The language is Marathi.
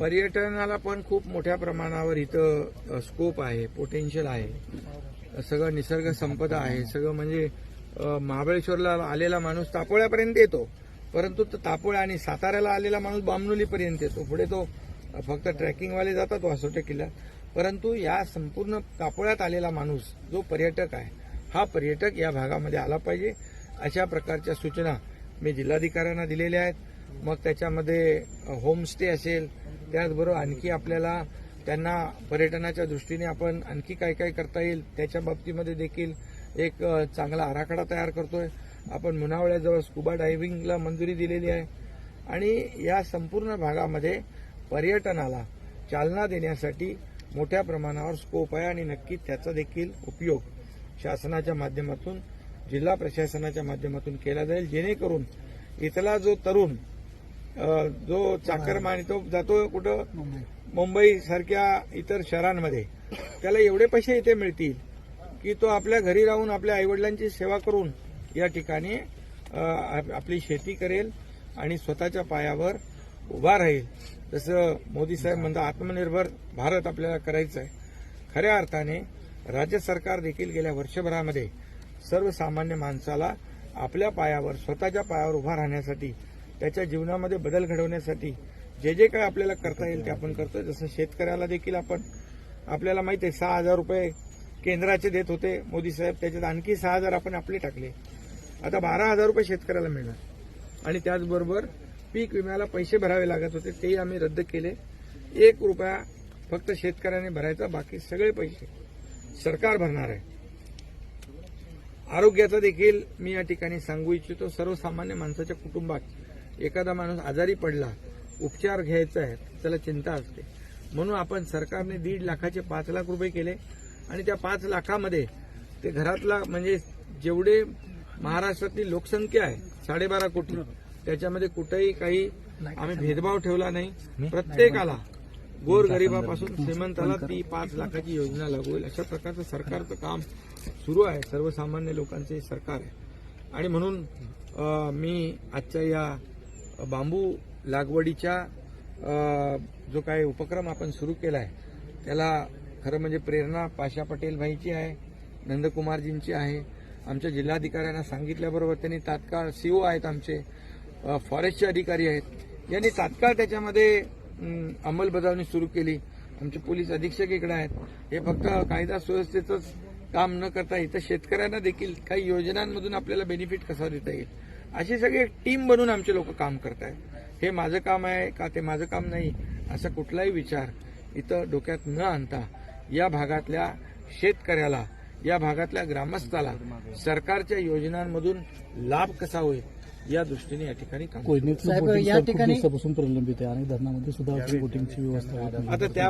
पर्यटनाला पण खूप मोठ्या प्रमाणावर इथं स्कोप आहे पोटेन्शियल आहे. सगळं निसर्ग संपदा आहे. सगळं म्हणजे महाबळेश्वरला आलेला माणूस तापोळ्यापर्यंत येतो. परंतु तो तापोळ्या आणि साताऱ्याला आलेला माणूस बामणुलीपर्यंत येतो. पुढे तो फक्त ट्रेकिंगवाले जातात वासोटे किल्ल्यात परंतु या संपूर्ण तापोळ्यात आलेला माणूस जो पर्यटक आहे हा पर्यटक या भागामध्ये आला पाहिजे. अशा प्रकारच्या सूचना मी जिल्हाधिकाऱ्यांना दिलेल्या आहेत. मग त्याच्यामध्ये होमस्टे असेल त्याचबरोबर आणखी आपल्याला त्यांना पर्यटनाच्या दृष्टीने आपण आणखी काय काय करता येईल त्याच्या बाबतीमध्ये देखील एक चांगला आराखडा तयार करतोय. आपण मुनावळ्याजवळ स्कुबा डायव्हिंगला मंजुरी दिलेली आहे. आणि या संपूर्ण भागामध्ये पर्यटनाला चालना देण्यासाठी मोठ्या प्रमाणावर स्कोप आहे आणि नक्कीच त्याचा देखील उपयोग शासनाच्या माध्यमातून जिल्हा प्रशासनाच्या माध्यमातून केला जाईल. जेणेकरून इथला जो तरुण जो चाकरमानी तो जातो कुठं? मुंबई. सारख्या इतर शहरांमध्ये. त्याला एवढे पैसे इथे मिळतील की तो आपल्या घरी राहून आपल्या आईवडिलांची सेवा करून या ठिकाणी आपली शेती करेल आणि स्वतःच्या पायावर उभा राहील. जसं मोदी साहेब म्हणतात आत्मनिर्भर भारत आपल्याला करायचं आहे खऱ्या अर्थाने राज्य सरकार देखील गेल्या वर्षभरामध्ये सर्वसामान्य माणसाला आपल्या पायावर स्वतःच्या पायावर उभा राहण्यासाठी त्याच्या जीवनामध्ये बदल घडवण्यासाठी जे जे काय आपल्याला करता येईल ते आपण करतोय. जसं शेतकऱ्याला देखील आपण आपल्याला माहिती आहे सहा हजार रुपये केंद्राचे देत होते. मोदी साहेब त्याच्यात आणखी सहा हजार आपण आपले टाकले. आता बारा हजार रुपये शेतकऱ्याला मिळणार. आणि त्याचबरोबर पीक विम्याला पैसे भरावे लागत होते. तेही आम्ही रद्द केले. एक रुपया फक्त शेतकऱ्याने भरायचा बाकी सगळे पैसे सरकार भरणार आहे. आरोग्याचा देखील मी या ठिकाणी सांगू इच्छितो. सर्वसामान्य माणसाच्या कुटुंबात एखादा माणूस आजारी पडला उपचार घ्यायचा आहे त्याला चिंता असते. म्हणून आपण सरकारने दीड लाखाचे पाच लाख रुपये केले आणि त्या पाच लाखामध्ये ते घरातला म्हणजे जेवढे महाराष्ट्रातली लोकसंख्या आहे साडेबारा कोटी त्याच्यामध्ये कुठेही काही आम्ही भेदभाव ठेवला नाही. प्रत्येकाला गोर गरिबापासून श्रीमंताला ती पाच लाखाची योजना लागू होईल. अशा प्रकारचं सरकारचं काम सुरू आहे. सर्वसामान्य लोकांचे सरकार आहे. आणि म्हणून मी आजच्या या बांबू लागवडीच्या जो काही उपक्रम आपण सुरू केला आहे त्याला खरं म्हणजे प्रेरणा पाशा पटेल भाईची आहे नंदकुमारजींची आहे. आमच्या जिल्हाधिकाऱ्यांना सांगितल्याबरोबर त्यांनी तात्काळ सीओ आहेत आमचे फॉरेस्टचे अधिकारी आहेत. यांनी तात्काळ त्याच्यामध्ये अंमलबजावणी सुरू केली. आमचे पोलीस अधीक्षक इकडे आहेत. हे फक्त कायदा सुव्यवस्थेचंच काम न करता इथं शेतकऱ्यांना देखील काही योजनांमधून आपल्याला बेनिफिट कसा देता येईल? अशी सगळी टीम बनून आमचे लोक काम करत आहेत हे माझं काम आहे का ते माझं काम नाही असा कुठलाही विचार इथं डोक्यात न आणता या भागातल्या शेतकऱ्याला या भागातल्या ग्रामस्थाला सरकारच्या योजनांमधून लाभ कसा होईल या दृष्टीने या ठिकाणी काम या ठिकाणी- प्रलंबित आहे आणि धरणामध्ये सुद्धा व्यवस्था. आता त्या